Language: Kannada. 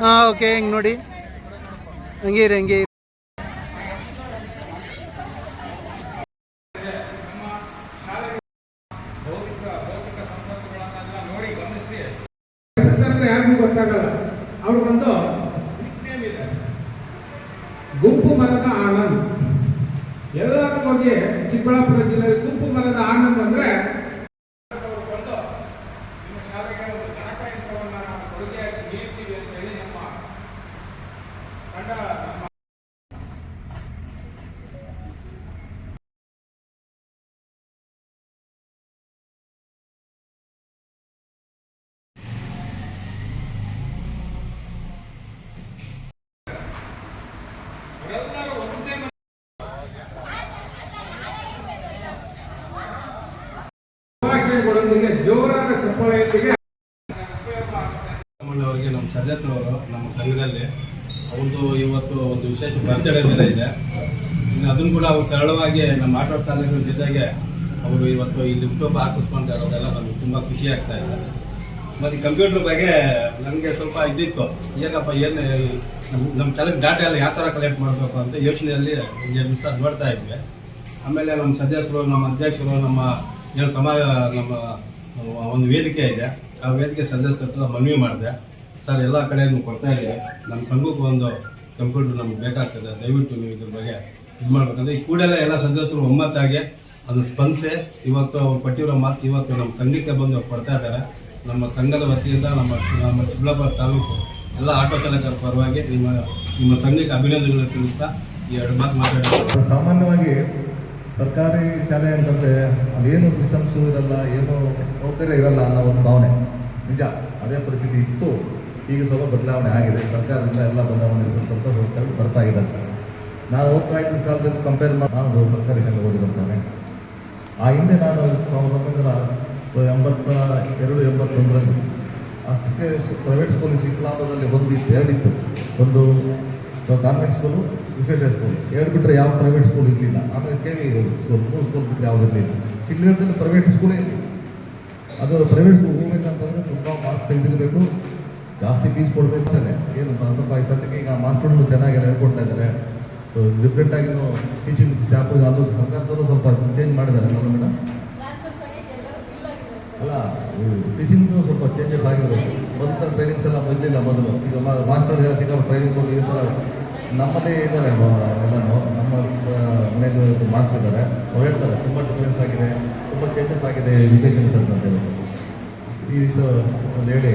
ಹಾಂ ಓಕೆ ಹಿಂಗೆ ನೋಡಿ? ಹಂಗೆ ಇರಿ ಹಂಗೆ ಯಾರಿಗೂ ಗೊತ್ತಾಗಲ್ಲ. ಅವ್ರಿಗೊಂದು ಇದೆ. ಗುಂಪು ಮರದ ಆನಂದ್. ಎಲ್ಲರೂ ಹೋಗಿ ಚಿಕ್ಕಬಳ್ಳಾಪುರ ಜಿಲ್ಲೆಯಲ್ಲಿ ಗುಂಪು ಮರದ ಆನಂದ್ ಅಂದ್ರೆ ಅವ್ರು ಬಂದು ನಿಮ್ಮ ಶಾಲೆಗೆ ಒಂದು ಗಣಕಯಂತ್ರವನ್ನ ಕೊಡುಗೆಯಾಗಿ ನೀಡ್ತೀವಿ ಅಂತ ಹೇಳಿ ನಮ್ಮ ತಂಡ ನಮ್ಮ ಶುಭಾಶಯಗಳೊಂದಿಗೆ ಜೋರಾದ ಚಪ್ಪಾಳೆಯೊಂದಿಗೆ ಅವರಿಗೆ ನಮ್ಮ ಸದಸ್ಯರವರು ನಮ್ಮ ಸಂಘದಲ್ಲಿ ಅವ್ರದ್ದು ಇವತ್ತು ಒಂದು ವಿಶೇಷ ಬರ್ತಡೇ ಬೇರೆ ಇದೆ. ಇನ್ನು ಅದನ್ನು ಕೂಡ ಅವ್ರು ಸರಳವಾಗಿ ನಮ್ಮ ಆಟೋ ತಾಲೂಕಿನ ಜೊತೆಗೆ ಅವರು ಇವತ್ತು ಇಲ್ಲಿ ಹುಟ್ಟುಹಬ್ಬ ಹಾಕಿಸ್ಕೊಂತ ಇರೋದೆಲ್ಲ ನಮ್ಗೆ ತುಂಬ ಖುಷಿ ಆಗ್ತಾ ಇದೆ. ಮತ್ತು ಕಂಪ್ಯೂಟರ್ ಬಗ್ಗೆ ನನಗೆ ಸ್ವಲ್ಪ ಇದಿತ್ತು. ಏನಪ್ಪ, ಏನು ನಮ್ಮ ನಮ್ಮ ತಲೆಗೆ ಡಾಟಾ ಎಲ್ಲ ಯಾವ ಥರ ಕಲೆಕ್ಟ್ ಮಾಡಬೇಕು ಅಂತ ಯೋಚನೆಯಲ್ಲಿ ಸರ್ ನೋಡ್ತಾ ಇದ್ವಿ. ಆಮೇಲೆ ನಮ್ಮ ಸದಸ್ಯರು, ನಮ್ಮ ಅಧ್ಯಕ್ಷರು, ನಮ್ಮ ಏನು ಸಮಾಜ, ನಮ್ಮ ಒಂದು ವೇದಿಕೆ ಇದೆ. ಆ ವೇದಿಕೆ ಸದಸ್ಯರ ಮನವಿ ಮಾಡಿದೆ. ಸರ್, ಎಲ್ಲ ಕಡೆಯೂ ಕೊಡ್ತಾ ಇದ್ದೀವಿ ನಮ್ಮ ಸಂಘಕ್ಕೆ ಒಂದು ಕಂಪ್ಯೂಟರ್ ನಮ್ಗೆ ಬೇಕಾಗ್ತದೆ. ದಯವಿಟ್ಟು ನೀವು ಇದ್ರ ಬಗ್ಗೆ ಇದು ಮಾಡ್ಬೇಕಂದ್ರೆ ಈ ಕೂಡಲೇ ಎಲ್ಲ ಸದಸ್ಯರು ಒಮ್ಮತ್ತಾಗಿ ಅದು ಸ್ಪಂದಿಸಿ, ಇವತ್ತು ಕೊಟ್ಟಿರೋ ಮಾತು ಇವತ್ತು ನಮ್ಮ ಸಂಘಕ್ಕೆ ಬಂದು ಕೊಡ್ತಾ ಇದ್ದಾರೆ. ನಮ್ಮ ಸಂಘದ ವತಿಯಿಂದ ನಮ್ಮ ನಮ್ಮ ಚಿಕ್ಕಬಳ್ಳಾಪುರ ತಾಲೂಕು ಎಲ್ಲ ಆಟೋ ಚಾಲಕರ ಪರವಾಗಿ ನಿಮ್ಮ ನಿಮ್ಮ ಸಂಘಕ್ಕೆ ಅಭಿನಂದನೆಗಳನ್ನು ತಿಳಿಸ್ತಾ ಈ ಎರಡು ಮಾತು ಮಾತಾಡೋದು ಸಾಮಾನ್ಯವಾಗಿ ಸರ್ಕಾರಿ ಶಾಲೆ ಅಂತಂದರೆ ಅದೇನು ಸಿಸ್ಟಮ್ಸು ಇರಲ್ಲ ಏನು ಸೌಕರ್ಯ ಇರಲ್ಲ ಅನ್ನೋ ಒಂದು ಭಾವನೆ. ನಿಜ, ಅದೇ ಪರಿಸ್ಥಿತಿ ಇತ್ತು. ಈಗ ಸ್ವಲ್ಪ ಬದಲಾವಣೆ ಆಗಿದೆ. ಸರ್ಕಾರದಿಂದ ಎಲ್ಲ ಬದಲಾವಣೆ ಸ್ವಲ್ಪ ಬರ್ತಾ ಇದೆ ನಾನು ಹೋಗ್ತಾ ಇದ್ದ ಕಾಲದಲ್ಲಿ ಕಂಪೇರ್ ಮಾಡಿ, ನಾನು ಸರ್ಕಾರಿ ಶಾಲೆ ಓದಿರುತ್ತಾನೆ ಆ ಹಿಂದೆ ನಾನು ಸಾವಿರದ ಒಂಬೈನೂರ ಎಂಬತ್ತ ಎರಡು, ಎಂಬತ್ತೊಂದರಲ್ಲಿ ಅಷ್ಟಕ್ಕೆ ಸ್ಕೂಲ್ ಹೊಂದಿತ್ತು ಒಂದಿತ್ತು ಎರಡಿತ್ತು ಒಂದು ಕಾನ್ವೆಂಟ್ ಸ್ಕೂಲು ವಿಶೇಷ ಸ್ಕೂಲ್ ಬಿಟ್ಟರೆ ಯಾವ ಪ್ರೈವೇಟ್ ಸ್ಕೂಲ್ ಇರಲಿಲ್ಲ. ಆಮೇಲೆ ಕೆ ವಿ ಸ್ಕೂಲ್ ಮೂರು ಸ್ಕೂಲ್ ಬಿಟ್ಟರೆ ಯಾವ್ದು ಇರಲಿಲ್ಲ. ಪ್ರೈವೇಟ್ ಸ್ಕೂಲೇ ಇರಲಿಲ್ಲ. ಅದು ಪ್ರೈವೇಟ್ ಸ್ಕೂಲ್ ಹೋಗ್ಬೇಕಂತಂದ್ರೆ ತುಂಬ ಮಾರ್ಕ್ಸ್ ತೆಗೆದಿರಬೇಕು. ಜಾಸ್ತಿ ಫೀಸ್ ಕೊಡಬೇಕು ತಾನೆ. ಏನು ಅಂತ ಈ ಸದ್ಯಕ್ಕೆ ಈಗ ಮಾಸ್ಟರ್ಗಳು ಚೆನ್ನಾಗೆಲ್ಲ ಹೇಳ್ಕೊಡ್ತಾ ಇದ್ದಾರೆ. ಡಿಫ್ರೆಂಟ್ ಆಗಿ ಟೀಚಿಂಗ್ ಸ್ಟಾಫ್ ಅದು ಸರ್ಕಾರದವರು ಸ್ವಲ್ಪ ಚೇಂಜ್ ಮಾಡಿದ್ದಾರೆ ಗೌರ್ಮೆಂಟ್ ಮೇಡಮ್ ಟೀಚಿಂಗ್ ಸ್ವಲ್ಪ ಚೇಂಜಸ್ ಆಗಿರಬೇಕು ಬಂದ ಟ್ರೈನಿಂಗ್ಸ್ ಎಲ್ಲ ಬಂದಿಲ್ಲ ಮೊದಲು. ಈಗ ಮಾಸ್ಟರ್ ಸಿಕ್ಕಾಪಟ್ಟೆ ಟ್ರೈನಿಂಗ್ ಕೊಟ್ಟು ಈ ಥರ ನಮ್ಮಲ್ಲಿ ಇದ್ದಾರೆ ಎಲ್ಲನೂ. ನಮ್ಮ ಮನೆಯಲ್ಲಿ ಮಾಸ್ಟರ್ ಇದ್ದಾರೆ. ಅವ್ರು ಹೇಳ್ತಾರೆ, ತುಂಬ ಡಿಫ್ರೆನ್ಸ್ ಆಗಿದೆ, ತುಂಬ ಚೇಂಜಸ್ ಆಗಿದೆ ಎಜುಕೇಷನ್ ಅಂತ ಹೇಳಿ ಈ ಒಂದು ಹೇಳಿ.